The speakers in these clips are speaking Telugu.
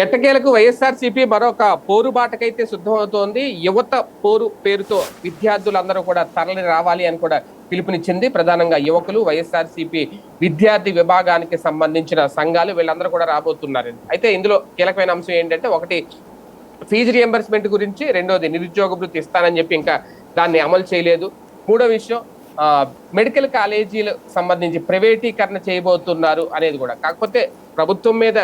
ఎట్టకేలకు వైఎస్ఆర్సీపీ మరొక పోరుబాటకైతే సిద్ధమవుతోంది. యువత పోరు పేరుతో విద్యార్థులందరూ కూడా తరలి రావాలి అని కూడా పిలుపునిచ్చింది. ప్రధానంగా యువకులు వైఎస్ఆర్సీపీ విద్యార్థి విభాగానికి సంబంధించిన సంఘాలు వీళ్ళందరూ కూడా రాబోతున్నారు అయితే ఇందులో కీలకమైన అంశం ఏంటంటే ఒకటి ఫీజు రియంబర్స్మెంట్ గురించి రెండోది నిరుద్యోగ వృత్తి ఇస్తానని చెప్పి ఇంకా దాన్ని అమలు చేయలేదు. మూడో విషయం మెడికల్ కాలేజీలకు సంబంధించి ప్రైవేటీకరణ చేయబోతున్నారు అనేది కూడా. కాకపోతే ప్రభుత్వం మీద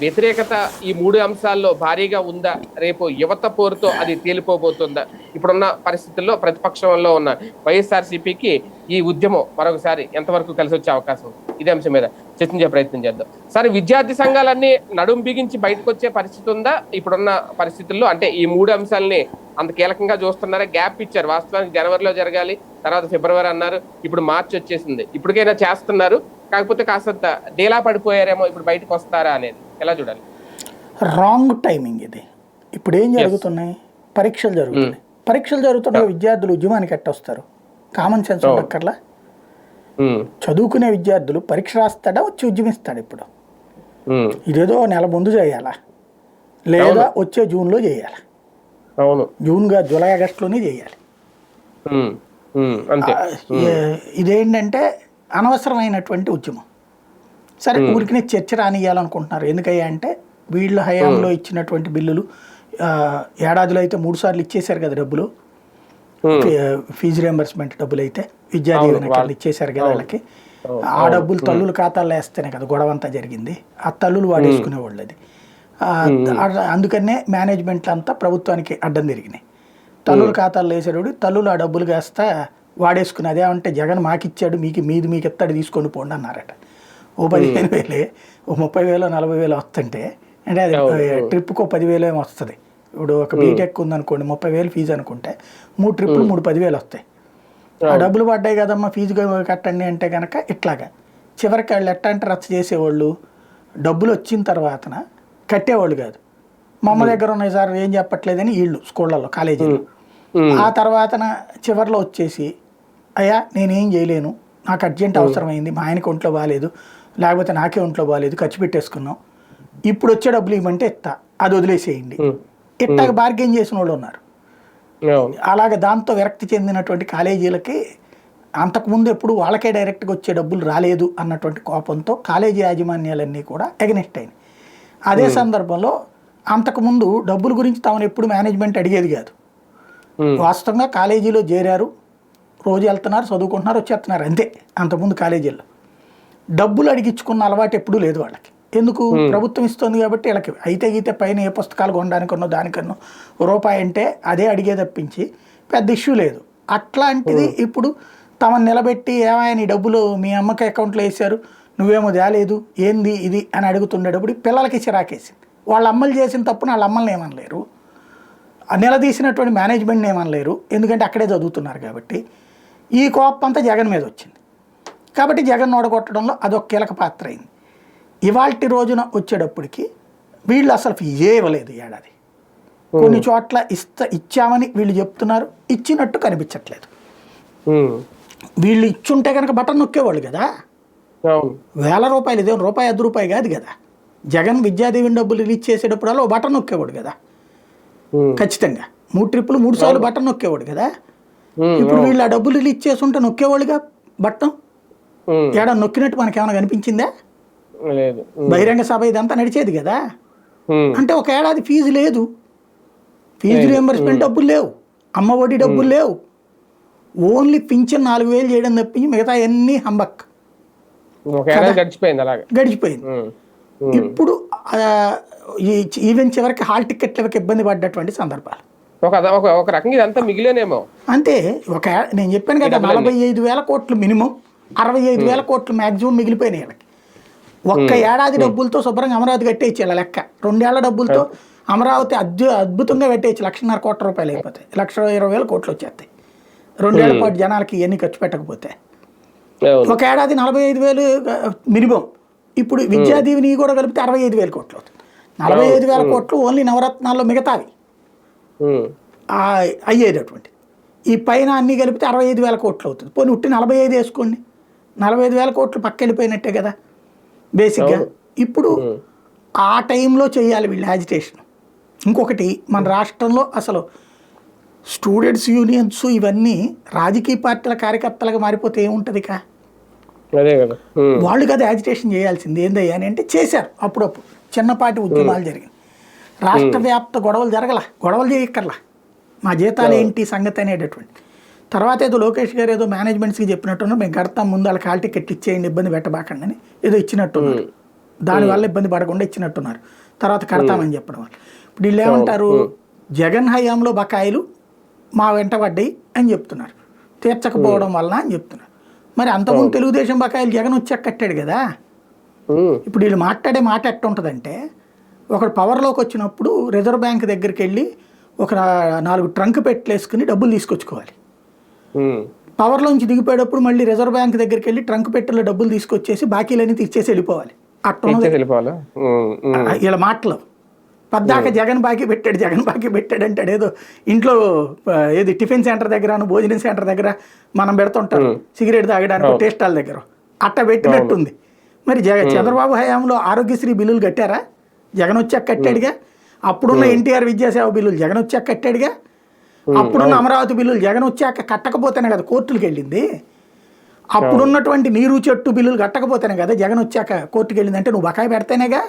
వ్యతిరేకత ఈ మూడు అంశాల్లో భారీగా ఉందా? రేపు యువత పోరుతో అది తేలిపోబోతుందా? ఇప్పుడున్న పరిస్థితుల్లో ప్రతిపక్షంలో ఉన్న వైఎస్ఆర్సీపీకి ఈ ఉద్యమం మరొకసారి ఎంతవరకు కలిసి వచ్చే అవకాశం ఇదే అంశం మీద చర్చించే ప్రయత్నం చేద్దాం. సరే విద్యార్థి సంఘాలన్నీ నడుం బిగించి బయటకు వచ్చే పరిస్థితి ఉందా? ఇప్పుడున్న పరిస్థితుల్లో అంటే ఈ మూడు అంశాలని అంత కీలకంగా చూస్తున్నారా గ్యాప్ ఇచ్చారు. వాస్తవానికి జనవరిలో జరగాలి తర్వాత ఫిబ్రవరి అన్నారు ఇప్పుడు మార్చి వచ్చేసింది. ఇప్పటికైనా చేస్తున్నారు కాకపోతే కాస్తంత డీలా పడిపోయారేమో ఇప్పుడు బయటకు వస్తారా అనేది. ఎలా చూడాలి? రాంగ్ టైమింగ్ ఇది. ఇప్పుడు ఏం జరుగుతున్నాయి? పరీక్షలు జరుగుతున్నాయి. పరీక్షలు జరుగుతున్న విద్యార్థులు ఉద్యమానికి ఎట్టొస్తారు? Common sense ఉండక్కర్లా? ఉమ్, చదువుకునే విద్యార్థులు పరీక్ష రాస్తాడా వచ్చి ఉద్యమిస్తాడు ఇప్పుడు? ఉమ్, ఇదేదో నెల ముందు చేయాలా? లేదా వచ్చే జూన్లో చేయాలి? అవును. జూన్గా జూలై ఆగస్టులోనే చేయాలి. ఇదేంటంటే అనవసరమైనటువంటి ఉద్యమం. సరే ఊరికినే చర్చ రానియాలనుకుంటున్నారు ఎందుకయ్యా అంటే వీళ్ళ హయాంలో ఇచ్చినటువంటి బిల్లులు ఏడాదిలో అయితే మూడు సార్లు ఇచ్చేశారు కదా డబ్బులు. ఫీజు రియంబర్స్మెంట్ డబ్బులు అయితే విద్యా దీవెన ఇచ్చేశారు కదా వాళ్ళకి. ఆ డబ్బులు తల్లుల ఖాతాల్లో వేస్తేనే కదా గొడవ అంతా జరిగింది. ఆ తల్లులు వాడేసుకునేవాళ్ళు అది అందుకనే మేనేజ్మెంట్లు అంతా ప్రభుత్వానికి అడ్డం తిరిగినాయి. తల్లుల ఖాతాల్లో వేసేవాడు తల్లులు ఆ డబ్బులు కాస్త వాడేసుకుని అదేమంటే జగన్ మాకిచ్చాడు మీకు మీది మీకు ఎత్తాడు తీసుకొని పోండి అన్నారట. ఓ పదిహేను వేలే ఓ ముప్పై వేలు నలభై వేలు వస్తుంటే అంటే అది ట్రిప్కి ఓ పదివేలు ఏమో వస్తుంది. ఇప్పుడు ఒక బీటెక్ ఉందనుకోండి ముప్పై వేలు ఫీజు అనుకుంటే మూడు ట్రిప్పులు మూడు పదివేలు వస్తాయి. ఆ డబ్బులు పడ్డాయి కదమ్మా ఫీజు కట్టండి అంటే కనుక ఇట్లాగా. చివరికి వాళ్ళు ఎట్లా అంటే రచ్చ చేసేవాళ్ళు డబ్బులు వచ్చిన తర్వాతన కట్టేవాళ్ళు కాదు. మా అమ్మ దగ్గర ఉన్నాయి సార్ ఏం చెప్పట్లేదని వీళ్ళు స్కూళ్ళల్లో కాలేజీలో. ఆ తర్వాతన చివరిలో వచ్చేసి అయ్యా నేనేం చేయలేను నాకు అర్జెంట్ అవసరమైంది మా ఆయనకి ఒంట్లో బాగాలేదు లేకపోతే నాకే ఒంట్లో బాగాలేదు ఖర్చు పెట్టేసుకున్నాం. ఇప్పుడు వచ్చే డబ్బులు ఇవ్వమంటే ఇస్తా అది వదిలేసేయండి. ఇట్టాగ బార్గెన్ చేసిన వాళ్ళు ఉన్నారు. అలాగే దాంతో విరక్తి చెందినటువంటి కాలేజీలకి అంతకుముందు ఎప్పుడు వాళ్ళకే డైరెక్ట్గా వచ్చే డబ్బులు రాలేదు అన్నటువంటి కోపంతో కాలేజీ యాజమాన్యాలన్నీ కూడా ఎగనెస్ట్ అయినాయి. అదే సందర్భంలో అంతకుముందు డబ్బుల గురించి తాము ఎప్పుడు మేనేజ్మెంట్ అడిగేది కాదు. వాస్తవంగా కాలేజీలో చేరారు రోజు వెళ్తున్నారు చదువుకుంటున్నారు వచ్చేస్తున్నారు అంతే. అంతకుముందు కాలేజీల్లో. డబ్బులు అడిగించుకున్న అలవాటు ఎప్పుడూ లేదు వాళ్ళకి. ఎందుకు? ప్రభుత్వం ఇస్తుంది కాబట్టి వీళ్ళకి అయితే గీతే పైన ఏ పుస్తకాలు కొనడానికన్నో దానికన్నో రూపాయి అంటే అదే అడిగే తప్పించి పెద్ద ఇష్యూ లేదు. అట్లాంటిది ఇప్పుడు తమను నిలబెట్టి ఏమైనా నీ డబ్బులు మీ అమ్మకి అకౌంట్లో వేశారు నువ్వేమో తేలేదు ఏంది ఇది అని అడుగుతుండేటప్పుడు ఈ పిల్లలకి చిరాకేసింది. వాళ్ళ అమ్మలు చేసిన తప్పుని వాళ్ళ అమ్మల్ని ఏమనలేరు. ఆ నిలదీసినటువంటి మేనేజ్మెంట్ని ఏమనలేరు. ఎందుకంటే అక్కడే చదువుతున్నారు కాబట్టి ఈ కోపం అంతా జగన్ మీద వచ్చింది. కాబట్టి జగన్ ఓడగొట్టడంలో అదొక కీలక పాత్ర అయింది. ఇవాల్టి రోజున వచ్చేటప్పటికి వీళ్ళు అసలు ఫీజే ఇవ్వలేదు ఏడాది. కొన్ని చోట్ల ఇస్త ఇచ్చామని వీళ్ళు చెప్తున్నారు. ఇచ్చినట్టు కనిపించట్లేదు. వీళ్ళు ఇచ్చుంటే కనుక బటన్ నొక్కేవాళ్ళు కదా. వేల రూపాయలు ఇదే రూపాయి అర్ధ రూపాయి కాదు కదా. జగన్ విద్యాదీవెన డబ్బులు రిలీజ్ చేసేటప్పుడల్లా ఓ బటన్ నొక్కేవాడు కదా. ఖచ్చితంగా. మూడు ట్రిప్పులు మూడు సార్లు బటన్ నొక్కేవాడు కదా. ఇప్పుడు వీళ్ళు ఆ డబ్బులు రిలీజ్ చేస్తుంటే నొక్కేవాళ్ళుగా బట్టం ఏడా నొక్కినట్టు మనకి ఏమైనా కనిపించిందా? లేదు. బహిరంగ సభ ఇదంతా నడిచేది కదా? అంటే ఒక ఏడాది ఫీజు లేదు. ఫీజు రియంబర్స్మెంట్ డబ్బులు లేవు. అమ్మ ఒడి డబ్బులు లేవు. ఓన్లీ పింఛన్ నాలుగు వేలు చేయడం తప్పించి మిగతా అన్నీ హంబక్. గడిచిపోయింది అలాగే. ఇప్పుడు ఈవెన్ చివరికి హాల్ టికెట్లకి ఇబ్బంది పడ్డటువంటి సందర్భాలు. ఒక రకంగా ఇదంతా మిగిలేనేమో అంతే. ఒక నేను చెప్పాను కదా నలభై ఐదు వేల కోట్లు మినిమం. అరవై ఐదు వేల కోట్లు మ్యాక్సిమం మిగిలిపోయినాయి వీళ్ళకి ఒక్క ఏడాది డబ్బులతో శుభ్రంగా అమరావతి కట్టేయచ్చు ఇలా లెక్క. రెండేళ్ళ డబ్బులతో అమరావతి అద్భు అద్భుతంగా కట్టేయచ్చు. లక్షన్నర కోట్ల రూపాయలు అయిపోతాయి. లక్ష ఇరవై వేల కోట్లు వచ్చేస్తాయి. రెండేళ్ళ పాటు జనాలకి ఇవన్నీ ఖర్చు పెట్టకపోతే. ఒక ఏడాది నలభై ఐదు వేలు మినిమం. ఇప్పుడు విద్యాదీవిని కూడా కలిపితే అరవై ఐదు వేల కోట్లు అవుతుంది. నలభై ఐదు వేల కోట్లు ఓన్లీ నవరత్నాల్లో మిగతావి. అయ్యేటటువంటి ఈ పైన అన్నీ కలిపితే అరవై ఐదు వేల కోట్లు అవుతుంది. పోనీ ఉట్టి నలభై ఐదు వేసుకోండి. నలభై ఐదు వేల కోట్లు పక్క వెళ్ళిపోయినట్టే కదా బేసిక్గా ఇప్పుడు ఆ టైంలో చేయాలి వీళ్ళు యాజిటేషన్ ఇంకొకటి మన రాష్ట్రంలో అసలు స్టూడెంట్స్ యూనియన్స్ ఇవన్నీ రాజకీయ పార్టీల కార్యకర్తలుగా మారిపోతే ఏముంటుంది ఉమ్, వాళ్ళు కదా యాజిటేషన్ చేయాల్సింది. ఏందయ్యా అని అంటే చేశారు అప్పుడప్పుడు. చిన్నపాటి ఉద్యమాలు జరిగాయి రాష్ట్ర వ్యాప్త గొడవలు జరగల. గొడవలు చేయక్కర్లా. మా జీతాలు ఏంటి సంగతి అనేటటువంటి తర్వాత ఏదో లోకేష్ గారు ఏదో మేనేజ్మెంట్స్కి చెప్పినట్టున్నారు మేము కడతాం ముందు వాళ్ళ కాల్ టికెట్ ఇచ్చేయండి ఇబ్బంది పెట్టబాకండి అని ఏదో ఇచ్చినట్టున్నారు. దానివల్ల ఇబ్బంది పడకుండా ఇచ్చినట్టున్నారు. తర్వాత కడతామని చెప్పడం వల్ల. ఇప్పుడు వీళ్ళు ఏమంటారు? జగన్ హయాంలో బకాయిలు మా వెంట పడ్డాయి అని చెప్తున్నారు. తీర్చకపోవడం వలన అని చెప్తున్నారు. మరి అంతకుముందు తెలుగుదేశం బకాయిలు జగన్ వచ్చాక కట్టాడు కదా? ఇప్పుడు వీళ్ళు మాట్లాడే మాట ఎట్టుంటుందంటే ఒకడు పవర్లోకి వచ్చినప్పుడు రిజర్వ్ బ్యాంక్ దగ్గరికి వెళ్ళి ఒక నాలుగు ట్రంక్ పెట్టలేసుకుని డబ్బులు తీసుకొచ్చుకోవాలి. పవర్లోంచి దిగిపోయేటప్పుడు మళ్ళీ రిజర్వ్ బ్యాంక్ దగ్గరికి వెళ్ళి ట్రంక్ పెట్టెలో డబ్బులు తీసుకొచ్చేసి బాకీలన్నీ తీర్చేసి వెళ్ళిపోవాలి. ఉమ్, వీళ్ళ మాటలు. పద్దాక జగన్ బాకీ పెట్టాడు జగన్ బాకీ పెట్టాడు అంటాడు. ఏదో ఇంట్లో ఏది టిఫిన్ సెంటర్ దగ్గర భోజనం సెంటర్ దగ్గర మనం పెడుతుంటాం సిగరెట్ తాగడానికి టేస్టాల దగ్గర. అట్ట పెట్టినట్టుంది. మరి జగ చంద్రబాబు హయాంలో ఆరోగ్యశ్రీ బిల్లులు కట్టారా? జగన్ వచ్చాక కట్టాడుగా. అప్పుడున్న ఎన్టీఆర్ విద్యాసేవ బిల్లులు జగన్ వచ్చాక కట్టాడుగా. అప్పుడున్న అమరావతి బిల్లులు జగన్ వచ్చాక కట్టకపోతేనే కదా కోర్టులకు వెళ్ళింది అప్పుడున్నటువంటి నీరు చెట్టు బిల్లులు కట్టకపోతేనే కదా జగన్ వచ్చాక కోర్టుకు వెళ్ళింది అంటే నువ్వు బకాయి పెడితేనేగా?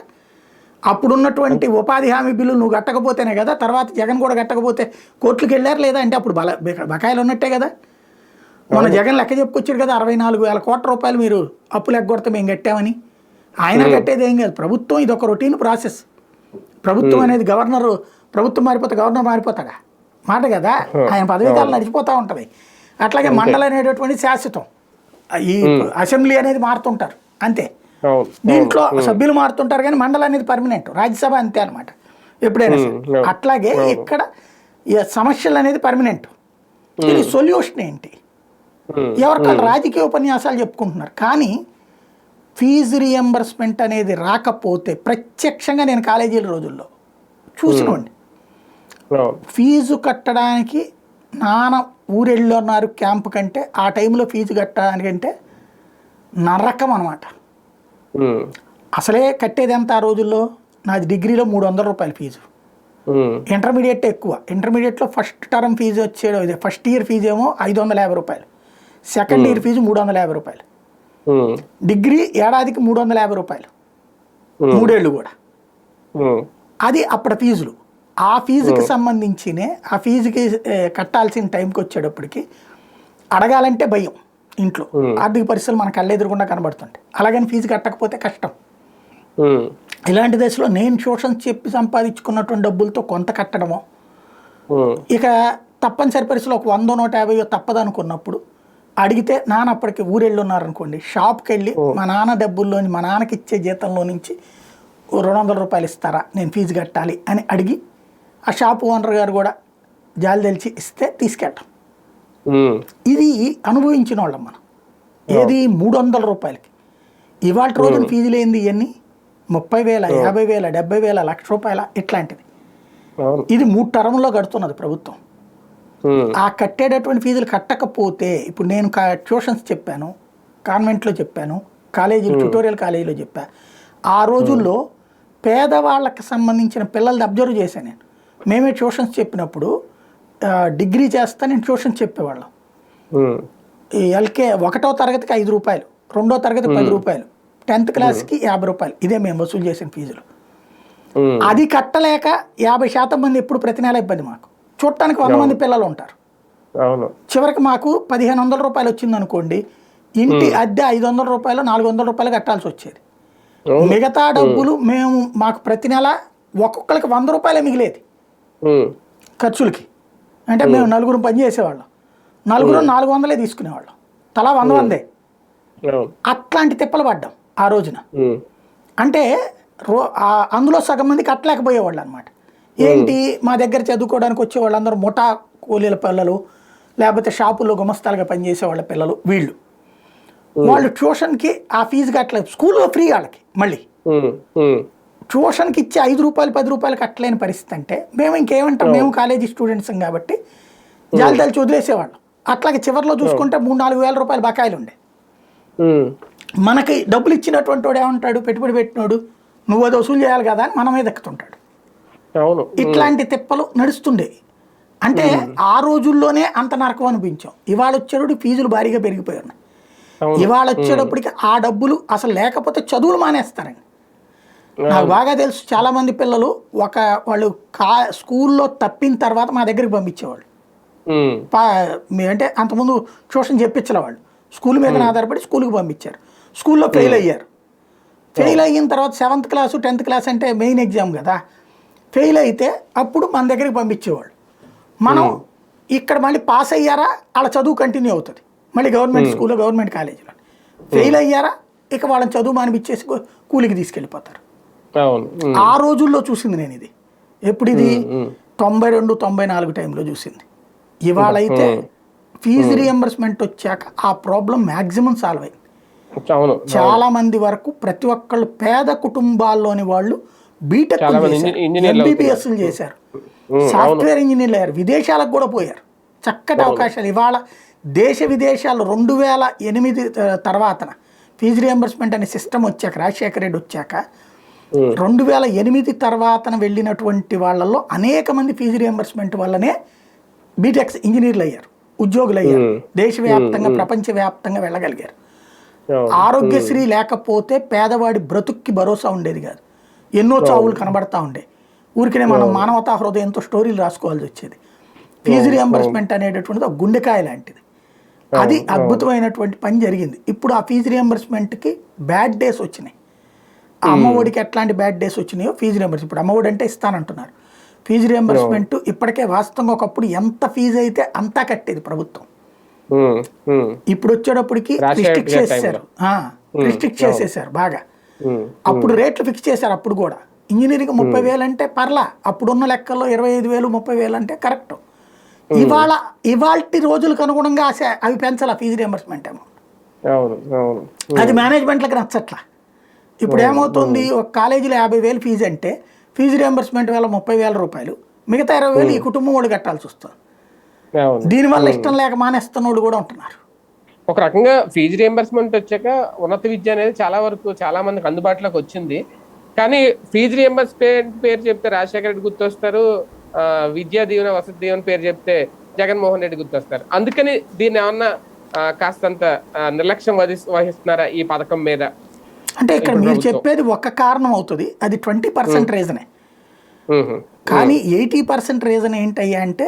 అప్పుడున్నటువంటి ఉపాధి హామీ బిల్లులు నువ్వు కట్టకపోతేనే కదా? తర్వాత జగన్ కూడా కట్టకపోతే కోర్టులకు వెళ్ళారు లేదా అంటే అప్పుడు బల బక- బకాయిలు ఉన్నట్టే కదా? మన జగన్ లెక్క చెప్పుకొచ్చాడు కదా అరవై నాలుగు వేల కోట్ల రూపాయలు మీరు అప్పులు ఎగ్గొడితే మేము కట్టామని. ఆయన కట్టేది ఏం కాదు. ప్రభుత్వం ఇది ఒక రొటీన్ ప్రాసెస్. ప్రభుత్వం అనేది గవర్నర్ ప్రభుత్వం మారిపోతే గవర్నర్ మారిపోతాడా? మాట కదా? ఆయన పదవీ కాలం నడిచిపోతూ ఉంటుంది. అట్లాగే మండలి అనేటటువంటి శాశ్వతం. ఈ అసెంబ్లీ అనేది మారుతుంటారు. అంతే. దీంట్లో సభ్యులు మారుతుంటారు కానీ మండలి అనేది పర్మనెంట్. రాజ్యసభ అంతే అనమాట ఎప్పుడైనా. అట్లాగే ఇక్కడ సమస్యలు అనేది పర్మనెంట్. ఇది సొల్యూషన్ ఏంటి? ఉమ్, ఎవరికాళ్ళు రాజకీయ ఉపన్యాసాలు చెప్పుకుంటున్నారు. కానీ ఫీజు రియంబర్స్మెంట్ అనేది రాకపోతే ప్రత్యక్షంగా నేను కాలేజీల రోజుల్లో చూసుకోండి ఫీజు కట్టడానికి నాన్న ఊరెళ్ళున్నారు క్యాంప్ కంటే ఆ టైంలో ఫీజు కట్టడానికంటే నరకం అనమాట అసలే కట్టేది ఎంత ఆ రోజుల్లో? నాది డిగ్రీలో మూడు వందల రూపాయల ఫీజు. ఇంటర్మీడియట్ ఎక్కువ. ఇంటర్మీడియట్లో ఫస్ట్ టర్మ్ ఫీజు వచ్చేది ఇదే. ఫస్ట్ ఇయర్ ఫీజు ఏమో ఐదు వందల యాభై రూపాయలు. సెకండ్ ఇయర్ ఫీజు మూడు వందల యాభై రూపాయలు. డిగ్రీ ఏడాదికి మూడు వందల యాభై రూపాయలు. మూడేళ్ళు కూడా. అది అప్పటి ఫీజులు. ఆ ఫీజుకి సంబంధించినే ఆ ఫీజుకి కట్టాల్సిన టైంకి వచ్చేటప్పటికి అడగాలంటే భయం ఇంట్లో. ఆర్థిక పరిస్థితులు మన కళ్ళెదురుగుండా కనబడుతుంటాయి. అలాగని ఫీజు కట్టకపోతే కష్టం. ఇలాంటి దశలో నేను ట్యూషన్స్ చెప్పి సంపాదించుకున్నటువంటి డబ్బులతో కొంత కట్టడమో ఇక తప్పనిసరి పరిస్థితుల్లో ఒక వందో నూట యాభై తప్పదనుకున్నప్పుడు అడిగితే నాన్న అప్పటికి ఊరెళ్ళి ఉన్నారనుకోండి షాప్కి వెళ్ళి మా నాన్న డబ్బుల్లోని మా నాన్నకి ఇచ్చే జీతంలో నుంచి రెండు వందల రూపాయలు ఇస్తారా? నేను ఫీజు కట్టాలి అని అడిగి ఆ షాప్ ఓనర్ గారు కూడా జాలి తెలిసి ఇస్తే తీసుకెళ్ళటం. ఇది అనుభవించిన వాళ్ళం మనం. ఏది మూడు వందల రూపాయలకి. ఇవాళ రోజున ఫీజులు ఏంది ఇవన్నీ ముప్పై వేల యాభై వేల డెబ్బై వేల లక్ష రూపాయల ఇట్లాంటిది. ఇది మూడు టర్మ్లో గడుతున్నది ప్రభుత్వం. ఆ కట్టేటటువంటి ఫీజులు కట్టకపోతే ఇప్పుడు నేను ట్యూషన్స్ చెప్పాను కాన్వెంట్లో చెప్పాను కాలేజీలు ట్యూటోరియల్ కాలేజీలో చెప్పా. ఆ రోజుల్లో పేదవాళ్ళకి సంబంధించిన పిల్లల్ని అబ్జర్వ్ చేశాను నేను. మేమే ట్యూషన్స్ చెప్పినప్పుడు డిగ్రీ చేస్తా నేను ట్యూషన్స్ చెప్పేవాళ్ళం. ఈ ఎల్కే ఒకటో తరగతికి ఐదు రూపాయలు రెండో తరగతి పది రూపాయలు టెన్త్ క్లాస్కి యాభై రూపాయలు. ఇదే మేము వసూలు చేసిన ఫీజులు. అది కట్టలేక యాభై శాతం మంది ఎప్పుడు ప్రతి నెల ఇబ్బంది మాకు. చూడటానికి వంద మంది పిల్లలు ఉంటారు. చివరికి మాకు పదిహేను వందల రూపాయలు వచ్చింది అనుకోండి ఇంటి అద్దె ఐదు వందల రూపాయలు నాలుగు వందల రూపాయలు కట్టాల్సి వచ్చేది. మిగతా డబ్బులు మేము మాకు ప్రతి నెల ఒక్కొక్కరికి వంద రూపాయలే మిగిలేది. ఖర్చులకి. అంటే మేము నలుగురు పని చేసేవాళ్ళం. నలుగురు నాలుగు వందలే తీసుకునేవాళ్ళం. తలా వంద వందే అట్లాంటి తిప్పలు పడ్డాం ఆ రోజున. అంటే రో అందులో సగం మంది కట్టలేకపోయేవాళ్ళు అనమాట ఏంటి మా దగ్గర చదువుకోవడానికి వచ్చే వాళ్ళందరూ ముఠా కూలీల పిల్లలు లేకపోతే షాపుల్లో గుమస్తాలుగా పనిచేసే వాళ్ళ పిల్లలు వీళ్ళు. వాళ్ళు ట్యూషన్కి ఆ ఫీజు కట్టలేదు. స్కూల్లో ఫ్రీ వాళ్ళకి మళ్ళీ. ట్యూషన్కి ఇచ్చే ఐదు రూపాయలు పది రూపాయలు కట్టలేని పరిస్థితి అంటే మేము ఇంకేమంటాం? మేము కాలేజీ స్టూడెంట్స్ కాబట్టి జాలి తలిచి వదిలేసేవాళ్ళం అట్లాగే చివరిలో చూసుకుంటే మూడు నాలుగు వేల రూపాయలు బకాయిలు ఉండే. మనకి డబ్బులు ఇచ్చినటువంటి వాడు ఏమంటాడు? పెట్టుబడి పెట్టినోడు నువ్వు అది వసూలు చేయాలి కదా అని మన మీద ఎక్కుతుంటాడు. ఇట్లాంటి తిప్పలు నడుస్తుండేవి అంటే ఆ రోజుల్లోనే అంత నరకం అనిపించాం. ఇవాళ వచ్చేటప్పుడు ఫీజులు భారీగా పెరిగిపోయి ఉన్నాయి. ఇవాళ వచ్చేటప్పటికి ఆ డబ్బులు అసలు లేకపోతే చదువులు మానేస్తారండి. నాకు బాగా తెలుసు చాలా మంది పిల్లలు ఒక వాళ్ళు కా స్కూల్లో తప్పిన తర్వాత మా దగ్గరికి పంపించేవాళ్ళు. అంటే అంతకుముందు ట్యూషన్ చెప్పించలే వాళ్ళు. స్కూల్ మీద ఆధారపడి స్కూల్కి పంపించారు. స్కూల్లో ఫెయిల్ అయ్యారు. ఫెయిల్ అయిన తర్వాత సెవెంత్ క్లాసు టెన్త్ క్లాస్ అంటే మెయిన్ ఎగ్జామ్ కదా. ఫెయిల్ అయితే అప్పుడు మన దగ్గరికి పంపించేవాళ్ళు. మనం ఇక్కడ మళ్ళీ పాస్ అయ్యారా? వాళ్ళ చదువు కంటిన్యూ అవుతుంది. మళ్ళీ గవర్నమెంట్ స్కూల్లో గవర్నమెంట్ కాలేజీలో ఫెయిల్ అయ్యారా? ఇక వాళ్ళని చదువు మానిపించేసి కూలికి తీసుకెళ్ళిపోతారు. ఆ రోజుల్లో చూసింది నేను ఇది. ఎప్పుడు ఇది? తొంభై రెండు తొంభై నాలుగు టైంలో చూసింది. ఇవాళ అయితే ఫీజు రియంబర్స్మెంట్ వచ్చాక ఆ ప్రాబ్లం మ్యాక్సిమం సాల్వ్ అయింది. చాలా మంది వరకు ప్రతి ఒక్కళ్ళు పేద కుటుంబాల్లోని వాళ్ళు బీటెక్ ఎంబీబీఎస్ చేశారు సాఫ్ట్వేర్ ఇంజనీర్లు అయ్యారు విదేశాలకు కూడా పోయారు. చక్కటి అవకాశాలు. ఇవాళ దేశ విదేశాలు రెండు వేల ఎనిమిది తర్వాతన ఫీజు రియంబర్స్మెంట్ అనే సిస్టమ్ వచ్చాక రాజశేఖర రెడ్డి వచ్చాక రెండు వేల ఎనిమిది తర్వాతన వెళ్ళినటువంటి వాళ్ళల్లో అనేక మంది ఫీజు రియంబర్స్మెంట్ వల్లనే బీటెక్స్ ఇంజనీర్లు అయ్యారు ఉద్యోగులు అయ్యారు దేశవ్యాప్తంగా ప్రపంచవ్యాప్తంగా వెళ్ళగలిగారు. ఆరోగ్యశ్రీ లేకపోతే పేదవాడి బ్రతుక్కి భరోసా ఉండేది కాదు. ఎన్నో చావులు కనబడతా ఉండే. ఊరికనే మనం మానవతా హృదయంతో స్టోరీలు రాసుకోవాల్సి వచ్చేది. ఫీజు రియంబర్స్మెంట్ అనేటటువంటిది ఒక గుండెకాయ లాంటిది. అది అద్భుతమైనటువంటి పని జరిగింది. ఇప్పుడు ఆ ఫీజు రియంబర్స్మెంట్కి బ్యాడ్ డేస్ వచ్చినాయి. ఆ అమ్మఒడికి ఎట్లాంటి బ్యాడ్ డేస్ వచ్చినాయో ఫీజు రియంబర్స్ ఇప్పుడు అమ్మఒడి అంటే ఇస్తానంటున్నారు ఫీజు రియంబర్స్మెంట్ ఇప్పటికే వాస్తవంగా ఒకప్పుడు ఎంత ఫీజు అయితే అంతా కట్టేది ప్రభుత్వం. ఇప్పుడు వచ్చేటప్పటికి రిస్ట్రిక్ట్ చేసేసారు రిస్ట్రిక్ట్ చేసేసారు బాగా. అప్పుడు రేట్లు ఫిక్స్ చేశారు అప్పుడు కూడా. ఇంజనీరింగ్ ముప్పై వేలు అంటే పర్లా. అప్పుడున్న లెక్కల్లో ఇరవై ఐదు వేలు ముప్పై వేలు అంటే కరెక్ట్ ఇవాళ ఇవాల్టి రోజులకు అనుగుణంగా అవి పెంచాల ఫీజు రియంబర్స్మెంట్ అమౌంట్ అది మేనేజ్మెంట్లకు నచ్చట్లా. ఇప్పుడు ఏమవుతుంది? ఒక కాలేజీలో యాభై వేలు ఫీజు అంటే ఫీజు రియంబర్స్మెంట్ వేల ముప్పై వేల రూపాయలు మిగతా ఇరవై వేలు ఈ కుటుంబం వాడు కట్టాల్సి వస్తుంది. దీనివల్ల ఇష్టం లేక మానేస్తున్నోడు కూడా ఉంటున్నారు. ఒక రకంగా ఫీజు రియంబర్స్మెంట్ వచ్చాక ఉన్నత విద్య అనేది చాలా వరకు చాలా మందికి అందుబాటులోకి వచ్చింది. కానీ ఫీజు రియంబర్స్మెంట్ పేరు చెప్తే రాజశేఖర రెడ్డి గుర్తొస్తారు విద్యా దీవెన వసతి దీవెన పేరు చెప్తే జగన్మోహన్ రెడ్డి గుర్తొస్తారు. అందుకని దీన్ని ఏమన్నా కాస్తంత నిర్లక్ష్యం వహిస్- వహిస్తున్నారా ఈ పథకం మీద? అంటే ఇక్కడ మీరు చెప్పేది ఒక కారణం అవుతుంది. అది ట్వంటీ పర్సెంట్ రీజనే. కానీ ఎయిటీ పర్సెంట్ రీజన్ ఏంటయ్యా అంటే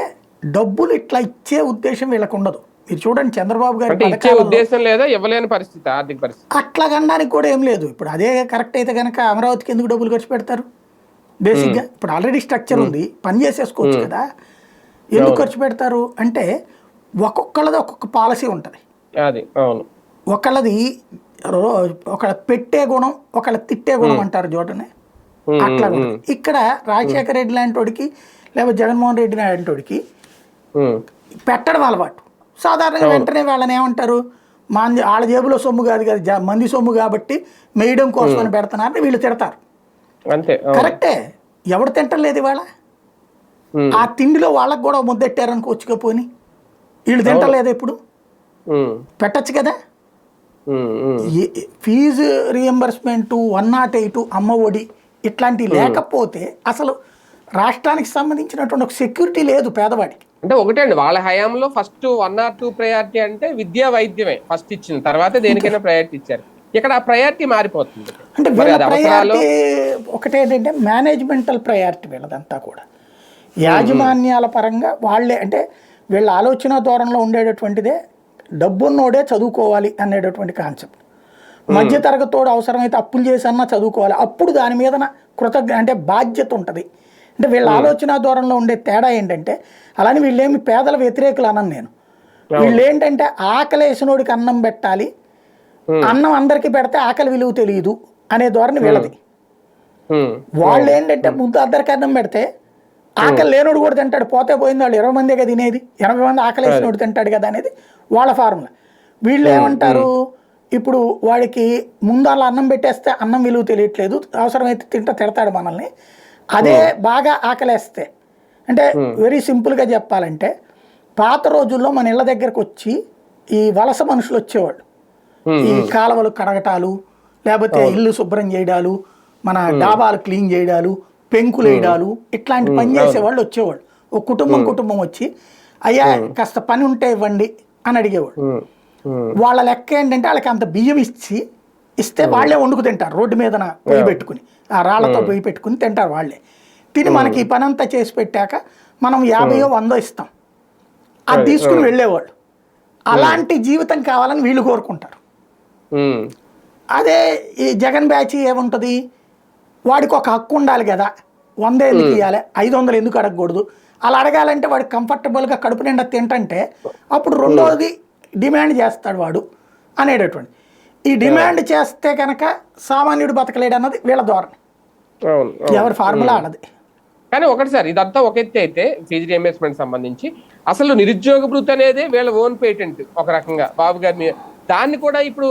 డబ్బులు ఇట్లా ఇచ్చే ఉద్దేశం వీళ్ళకు ఉండదు. మీరు చూడండి చంద్రబాబు గారి ఉద్దేశం లేదా ఇవ్వలేని పరిస్థితి ఆర్థిక పరిస్థితి? అట్లా కనడానికి కూడా ఏం లేదు. ఇప్పుడు అదే కరెక్ట్ అయితే కనుక అమరావతికి ఎందుకు డబ్బులు ఖర్చు పెడతారు? బేసిక్గా ఇప్పుడు ఆల్రెడీ స్ట్రక్చర్ ఉంది. పని చేసేసుకోవచ్చు కదా. ఎందుకు ఖర్చు పెడతారు? అంటే ఒక్కొక్కళ్ళది ఒక్కొక్క పాలసీ ఉంటుంది. అది అవును. ఒకళ్ళది ఒకళ్ళ పెట్టే గుణం ఒకళ్ళ తిట్టే గుణం అంటారు చూడనే అట్లా కూడా. ఇక్కడ రాజశేఖర రెడ్డి లాంటి వాడికి లేకపోతే జగన్మోహన్ రెడ్డి లాంటి వాడికి పెట్టడం అలవాటు. సాధారణంగా వెంటనే వాళ్ళని ఏమంటారు? మంది వాళ్ళ జేబులో సొమ్ము కాదు కదా మంది సొమ్ము కాబట్టి మేయడం కోసమని పెడుతున్నారని వీళ్ళు తిడతారు. అంతే కరెక్టే. ఎవడు తింటలేదు ఇవాళ? ఆ తిండిలో వాళ్ళకు కూడా ముద్దెట్టారనుకోవచ్చుగా పోని. వీళ్ళు తింటలేదు ఇప్పుడు? పెట్టచ్చు కదా? Fee reimbursement one nought eight Amma Vodi ఇట్లాంటివి లేకపోతే అసలు రాష్ట్రానికి సంబంధించినటువంటి ఒక సెక్యూరిటీ లేదు పేదవాడికి. అంటే ఒకటే అండి వాళ్ళ హయాంలో first one or two priority అంటే విద్యా వైద్యమే ఫస్ట్ ఇచ్చిన తర్వాత దేనికైనా ప్రయారిటీ ఇచ్చారు. ఇక్కడ ఆ ప్రయారిటీ మారిపోతుంది. అంటే ప్రయారిటీ ఒకటేంటంటే మేనేజ్మెంటల్ ప్రయారిటీ వీళ్ళదంతా కూడా. యాజమాన్యాల పరంగా వాళ్ళే అంటే వీళ్ళ ఆలోచన ధోరణిలో ఉండేటటువంటిదే డబ్బున్నోడే చదువుకోవాలి అనేటటువంటి కాన్సెప్ట్ మధ్య తరగతోడు అవసరమైతే అప్పులు చేసి అన్నా చదువుకోవాలి. అప్పుడు దాని మీద కృతజ్ఞ అంటే బాధ్యత ఉంటుంది. అంటే వీళ్ళ ఆలోచన ధోరణిలో ఉండే తేడా ఏంటంటే అలానే వీళ్ళేమి పేదల వ్యతిరేకులు అనను నేను. వీళ్ళు ఏంటంటే ఆకలేసినోడికి అన్నం పెట్టాలి. అన్నం అందరికీ పెడితే ఆకలి విలువ తెలియదు అనే ధోరణి వీళ్ళది. వాళ్ళు ఏంటంటే ముందు అందరికి అన్నం పెడితే ఆకలి లేనోడు కూడా తింటాడు. పోతే పోయింది వాళ్ళు ఇరవై మందిగా తినేది. ఎనభై మంది ఆకలి వేసినోడు తింటాడు కదా అనేది వాళ్ళ ఫార్ములా. వీళ్ళు ఏమంటారు? ఇప్పుడు వాడికి ముందు అలా అన్నం పెట్టేస్తే అన్నం విలువ తెలియట్లేదు. అవసరమైతే తింటా తిడతాడు మనల్ని. అదే బాగా ఆకలేస్తే. అంటే వెరీ సింపుల్గా చెప్పాలంటే పాత రోజుల్లో మన ఇళ్ళ దగ్గరకు వచ్చి ఈ వలస మనుషులు వచ్చేవాళ్ళు. ఈ కాలువలు కడగటాలు లేకపోతే ఇల్లు శుభ్రం చేయడాలు మన డాబాలు క్లీన్ చేయడాలు పెంకులు వేయడాలు ఇట్లాంటి పని చేసేవాళ్ళు వచ్చేవాళ్ళు. ఒక కుటుంబం కుటుంబం వచ్చి అయ్యా కాస్త పని ఉంటే ఇవ్వండి అని అడిగేవాడు వాళ్ళ లెక్క ఏంటంటే వాళ్ళకి అంత బియ్యం ఇచ్చి ఇస్తే వాళ్ళే వండుకు తింటారు రోడ్డు మీదన పొయ్యి పెట్టుకుని. ఆ రాళ్ళతో పొయ్యి పెట్టుకుని తింటారు వాళ్ళే. తిని మనకి ఈ పని అంతా చేసి పెట్టాక మనం యాభైయో వందో ఇస్తాం. అది తీసుకుని వెళ్ళేవాళ్ళు. అలాంటి జీవితం కావాలని వీళ్ళు కోరుకుంటారు. అదే ఈ జగన్ బ్యాచ్ ఏముంటుంది? వాడికి ఒక హక్కు ఉండాలి కదా. వంద ఎందుకు ఇవ్వాలి ఐదు వందలు ఎందుకు అడగకూడదు? అలా అడగాలంటే వాడు కంఫర్టబుల్గా కడుపు నిండా తింటంటే అప్పుడు రెండోది డిమాండ్ చేస్తాడు వాడు అనేటటువంటి. ఈ డిమాండ్ చేస్తే కనుక సామాన్యుడు బతకలేడు అన్నది వీళ్ళ ధోరణి. ఎవరి ఫార్ములా ఆడది? కానీ ఒకటి సార్ ఇదంతా ఒక ఎత్తి అయితే ఫీజు రియంబర్స్మెంట్ సంబంధించి అసలు నిరుద్యోగ భృతి అనేది వీళ్ళ ఓన్ పేటెంట్ ఒక రకంగా. బాబు గారిని దాన్ని కూడా ఇప్పుడు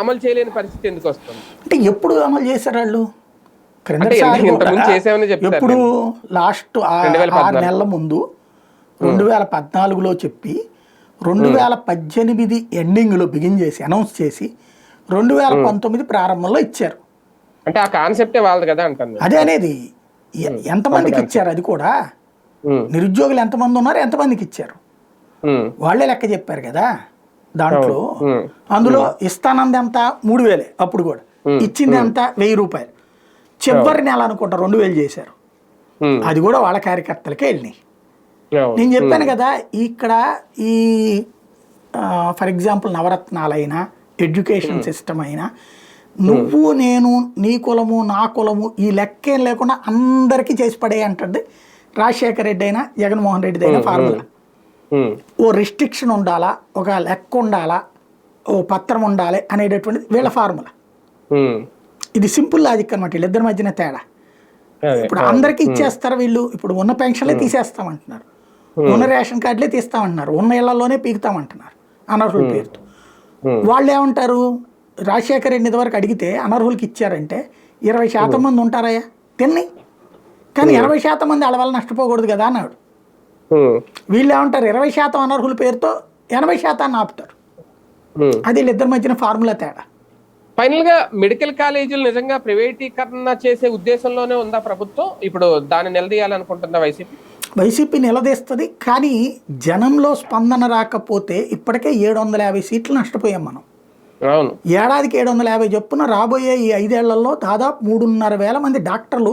అమలు చేయలేని పరిస్థితి ఎందుకు వస్తుంది? అంటే ఎప్పుడు అమలు చేశారు వాళ్ళు? ఎప్పుడు లాస్ట్ ఆ- 2014. ఆరు నెలల ముందు రెండు వేల పద్నాలుగులో చెప్పి రెండు వేల పద్దెనిమిది ఎండింగ్లో బిగిన్ చేసి అనౌన్స్ చేసి రెండు వేల పంతొమ్మిది ప్రారంభంలో ఇచ్చారు. అంటే ఆ కాన్సెప్టే వాళ్ళది కదా అంటాను అదే అనేది. ఎంతమందికి ఇచ్చారు అది కూడా? నిరుద్యోగులు ఎంతమంది ఉన్నారు ఎంతమందికి ఇచ్చారు? వాళ్ళే లెక్క చెప్పారు కదా దాంట్లో. అందులో ఇస్తానంది ఎంత? మూడు వేలే అప్పుడు కూడా. ఇచ్చింది ఎంత? వెయ్యి రూపాయలు. చివరి నెల అనుకుంటా రెండు వేలు చేశారు. అది కూడా వాళ్ళ కార్యకర్తలకే వెళ్ళినాయి. నేను చెప్పాను కదా ఇక్కడ ఈ ఫర్ ఎగ్జాంపుల్ నవరత్నాలైనా ఎడ్యుకేషన్ సిస్టమ్ అయినా నువ్వు నేను నీ కులము నా కులము ఈ లెక్కేం లేకుండా అందరికీ చేసి పడే అంటుంది రాజశేఖర రెడ్డి అయినా జగన్మోహన్ రెడ్డి అయినా ఫార్ములా. ఓ రిస్ట్రిక్షన్ ఉండాలా ఒక లెక్క ఉండాలా ఓ పత్రం ఉండాలి అనేటటువంటిది వీళ్ళ ఫార్ములా. ఇది సింపుల్ లాజిక్ అనమాట వీళ్ళిద్దరి మధ్యన తేడా. ఇప్పుడు అందరికీ ఇచ్చేస్తారు వీళ్ళు ఇప్పుడు ఉన్న పెన్షన్లే తీసేస్తామంటున్నారు. ఉన్న రేషన్ కార్డులే తీస్తామంటున్నారు. ఉన్న ఇళ్ళలోనే పీకుతామంటున్నారు అనర్హుల పేరుతో. వాళ్ళు ఏమంటారు రాజశేఖర రెడ్డి వరకు అడిగితే అనర్హులకి ఇచ్చారంటే ఇరవై శాతం మంది ఉంటారయ్యా? తిన్ని. కానీ ఇరవై శాతం మంది వాళ్ళ వల్ల నష్టపోకూడదు కదా అన్నాడు. వీళ్ళు ఏమంటారు ఇరవై శాతం అనర్హుల పేరుతో ఎనభై శాతాన్ని ఆపుతారు. అది వీళ్ళిద్దరి మధ్యన ఫార్ములా తేడా. ఫైనల్గా మెడికల్ కాలేజీలు నిజంగా ప్రైవేటీకరణ చేసే ఉద్దేశంలోనే ఉందా ప్రభుత్వం? ఇప్పుడు దాన్ని నిలదీయాలనుకుంటుందా వైసీపీ? వైసీపీ నిలదీస్తుంది కానీ జనంలో స్పందన రాకపోతే ఇప్పటికే ఏడు వందల యాభై సీట్లు నష్టపోయాం మనం. అవును. ఏడాదికి ఏడు వందల యాభై చొప్పున రాబోయే ఈ ఐదేళ్ళలో దాదాపు మూడున్నర వేల మంది డాక్టర్లు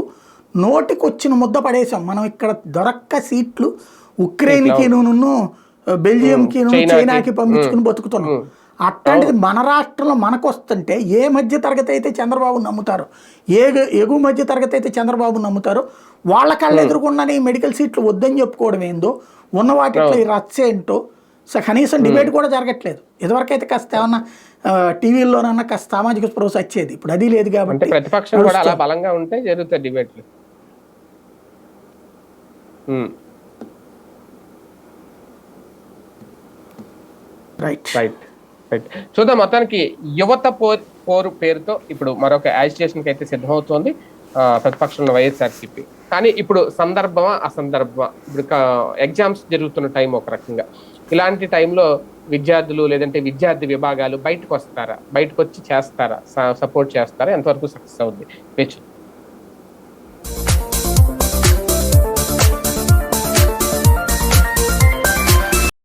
నోటికి వచ్చిన ముద్ద పడేసాం మనం ఇక్కడ దొరక్క సీట్లు ఉక్రెయిన్కి నున్ను బెల్జియంకి. చైనాకి. పంపించుకుని బతుకుతున్నాం. అట్లాంటిది మన రాష్ట్రంలో మనకు వస్తుంటే ఏ మధ్య తరగతి అయితే చంద్రబాబు నమ్ముతారో ఏ ఎగు మధ్య తరగతి అయితే చంద్రబాబు నమ్ముతారో వాళ్ళ కళ్ళు ఎదురుకుండానే ఈ మెడికల్ సీట్లు వద్దని చెప్పుకోవడం ఏందో ఉన్న వాటిలో ఈ రచ్చ ఏంటో సో కనీసం డిబేట్ కూడా జరగట్లేదు. ఇదివరకైతే కాస్త ఏమన్నా టీవీల్లోనన్నా కాస్త సామాజిక స్పృహ వచ్చేది. ఇప్పుడు అది లేదు కాబట్టి ప్రతిపక్షం కూడా అలా బలంగా ఉంటే జరుగుతాయి డిబేట్లు. రైట్ రైట్ రైట్ చూద్దాం మొత్తానికి యువత పో పోరు పేరుతో ఇప్పుడు మరొక యాజిటేషన్కి అయితే సిద్ధమవుతోంది ప్రతిపక్షంలో వైఎస్ఆర్సీపీ. కానీ ఇప్పుడు సందర్భమా అసందర్భమా? ఇప్పుడు ఎగ్జామ్స్ జరుగుతున్న టైం ఒక రకంగా. ఇలాంటి టైంలో విద్యార్థులు లేదంటే విద్యార్థి విభాగాలు బయటకు వస్తారా బయటకు వచ్చి చేస్తారా సపోర్ట్ చేస్తారా? ఎంతవరకు సక్సెస్ అవుద్ది? వేచు